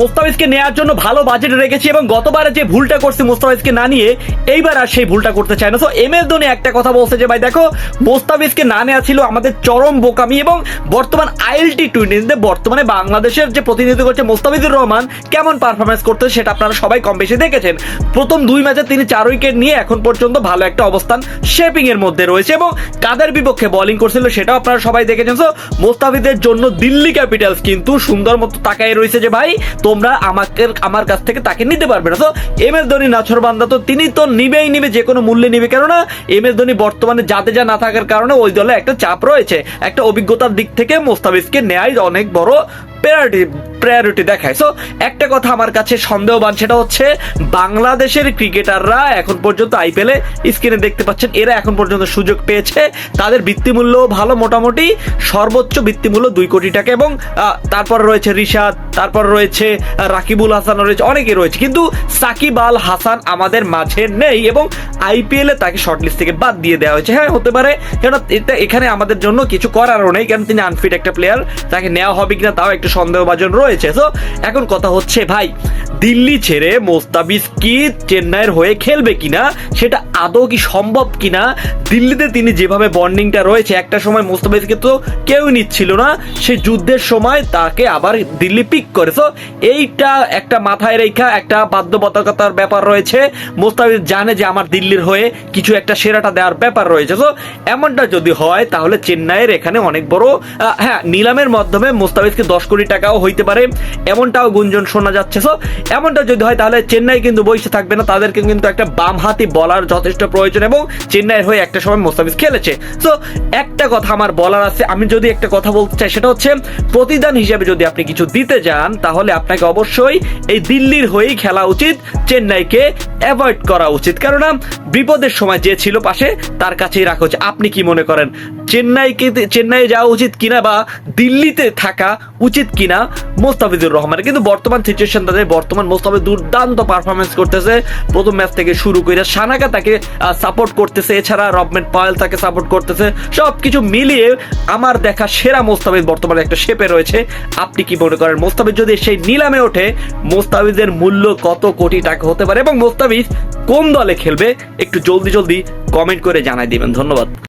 মোস্তাফিজকে নেওয়ার জন্য ভালো বাজেট রেখেছি এবং গতবারে যে ভুলটা করছি মোস্তাফিজকে না নিয়ে, এইবার আর সেই ভুলটা করতে চায় না। তো এম এস ধোনি একটা কথা বলছে যে, ভাই, দেখো, মোস্তাফিজকে না নেওয়া ছিল আমাদের চরম বোকামি এবং বর্তমান আইএলটি টোয়েন্টিতে বর্তমানে বাংলাদেশের যে প্রতিনিধিত্ব করছে মোস্তাফিজুর রহমান, কেমন পারফরমেন্স করতে সেটা আপনারা সবাই কম বেশি দেখেছেন। প্রথম দুই ম্যাচে তিনি চার উইকেট নিয়ে এখন পর্যন্ত ভালো একটা অবস্থান শেপিং এর মধ্যে রয়েছে এবং কাদের বিপক্ষে বোলিং করছিল সেটাও আপনারা সবাই দেখেছেন। তো মোস্তাফিজের জন্য দিল্লি ক্যাপিটালস কিন্তু সুন্দর মতো তাকায় রয়েছে যে, ভাই তোমরা আমাকে আমার কাছ থেকে তাকে নিতে পারবে না। তো এম এস ধোনি, নাছর বান্দা তো তিনি তো নিবেই নিবে, যে কোনো মূল্যে নিবে। কেননা এম এস ধোনি বর্তমানে যাতে যা না থাকার কারণে ওই দলে একটা চাপ রয়েছে। একটা অভিজ্ঞতার দিক থেকে মোস্তাফিজকে নেয় অনেক বড় প্রায়োরিটি প্রায়োরিটি দেখায়। সো একটা কথা আমার কাছে সন্দেহবান, সেটা হচ্ছে বাংলাদেশের ক্রিকেটাররা এখন পর্যন্ত আইপিএলে স্ক্রিনে দেখতে পাচ্ছেন। এরা এখন পর্যন্ত সুযোগ পেয়েছে। তাদের বৃত্তিমূল্য ভালো মোটামুটি, সর্বোচ্চ বৃত্তিমূল্য দুই কোটি টাকা এবং তারপর রয়েছে রিশাদ, তারপর রয়েছে রাকিবুল হাসান রয়েছে, অনেকে রয়েছে। কিন্তু সাকিব আল হাসান আমাদের মাঝে নেই এবং আইপিএল এ তাকে শর্টলিস্ট থেকে বাদ দিয়ে দেওয়া হয়েছে। হ্যাঁ হতে পারে। কেন এটা এখানে আমাদের জন্য কিছু করারও নেই, কারণ তিনি আনফিট একটা প্লেয়ার তাকে নেওয়া হবে কিনা তাও একটু সন্দেহভাজন রয়েছে। তো এখন কথা হচ্ছে, ভাই, দিল্লি ছেড়ে মোস্তাবিজ কি চেন্নাইয়ের হয়ে খেলবে কিনা, সেটা আদৌ কি সম্ভব কিনা? দিল্লিতে তিনি যেভাবে বন্ডিংটা রয়েছে, একটা সময় মোস্তাবিজকে তো কেউ নিচ্ছিল না, সে যুদ্ধের সময় তাকে আবার দিল্লি পিক করে তো এইটা একটা মাথায় রেখা, একটা বাধ্যবাধকতার ব্যাপার রয়েছে। মোস্তাফিজ জানে যে আমার দিল্লির হয়ে কিছু একটা সেরাটা দেওয়ার ব্যাপার রয়েছে। তো এমনটা যদি হয়, তাহলে চেন্নাইয়ের এখানে অনেক বড় হ্যাঁ নিলামের মাধ্যমে মোস্তাফিজকে দশ কোটি টাকাও হইতে পারে। এমনটাও গুঞ্জন শোনা যাচ্ছে। তো এমনটা যদি হয়, তাহলে চেন্নাই কিন্তু বসে থাকবে না। তাদেরকে কিন্তু একটা বাম বামহাতি বলার যথেষ্ট প্রয়োজন এবং চেন্নাইয়ের হয়ে একটা সময় মোস্তাফিজ খেলেছে। তো একটা কথা আমার বলার আছে, আমি যদি একটা কথা বলতে চাই, সেটা হচ্ছে প্রতিদান হিসেবে যদি আপনি কিছু দিতে যান, তাহলে আপনাকে অবশ্যই এই দিল্লির হয়েই খেলা উচিত, চেন্নাইকে অ্যাভয়েড করা উচিত। কেননা, বিপদের সময় যে ছিল পাশে, তার কাছেই রাখা উচিত। আপনি কি মনে করেন? চেন্নাইকে চেন্নাই যাওয়া উচিত কিনা বা দিল্লিতে থাকা উচিত কিনা মোস্তাফিজুর রহমানের কিন্তু বর্তমান সিচুয়েশন তাদের বর্তমান মোস্তাফিজ দুর্দান্ত পারফরমেন্স করতেছে। প্রথম ম্যাচ থেকে শুরু করে সানাকা তাকে সাপোর্ট করতেছে। এছাড়া রবমেন্ট পায়েল তাকে সাপোর্ট করতেছে। সব কিছু মিলিয়ে আমার দেখা সেরা মোস্তাফিজ বর্তমানে একটা শেপে রয়েছে। আপনি কি মনে করেন মোস্তাফিজ যদি সেই নিলামে ওঠে, মোস্তাফিজের মূল্য কত কোটি টাকা হতে পারে এবং মোস্তাফিজ কোন দলে খেলবে, একটু জলদি জলদি কমেন্ট করে জানাই দিবেন। ধন্যবাদ।